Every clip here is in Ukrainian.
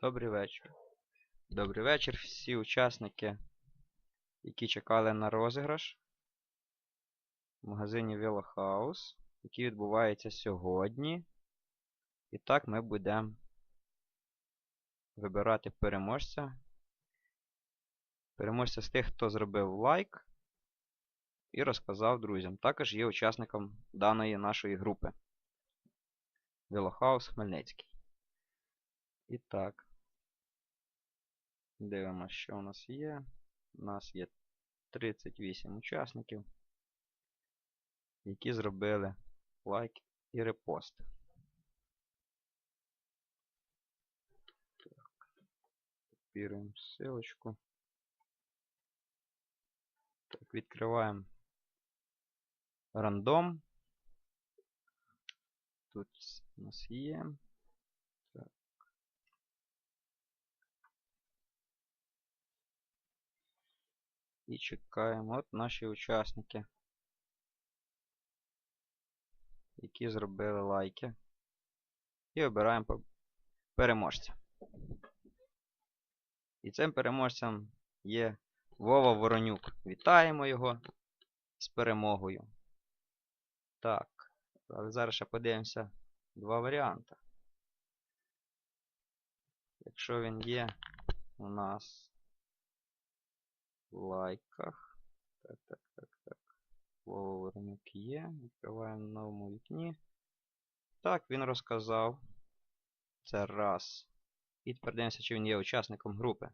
Добрий вечір. Добрий вечір всі учасники, які чекали на розіграш в магазині Villa House, який відбувається сьогодні. І так ми будемо вибирати переможця. Переможця з тих, хто зробив лайк і розказав друзям. Також є учасником даної нашої групи. House Хмельницький. І так. Дивимося, що у нас є. У нас є 38 учасників, які зробили лайк і репост. Так. Копіруємо ссылочку. Так, відкриваємо рандом. Тут у нас є. І чекаємо. От наші учасники, які зробили лайки. І обираємо переможця. І цим переможцем є Вова Воронюк. Вітаємо його з перемогою. Так. Але зараз ще подивимося два варіанти. Якщо він є у нас лайках. Так, так, так, так. Вова Воронюк є. Відкриваємо в новому вікні. Так, він розказав. Це раз. І тепер дивимося, чи він є учасником групи.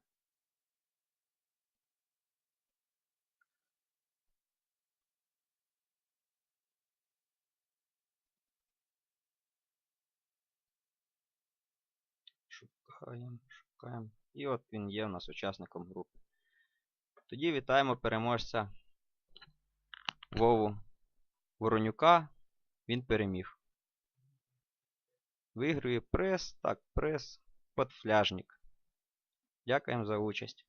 Шукаємо, шукаємо. І от він є у нас учасником групи. Тоді вітаємо переможця Вову Воронюка. Він переміг. Виграє прес, Так, прес, Подфляжник. Дякуємо за участь.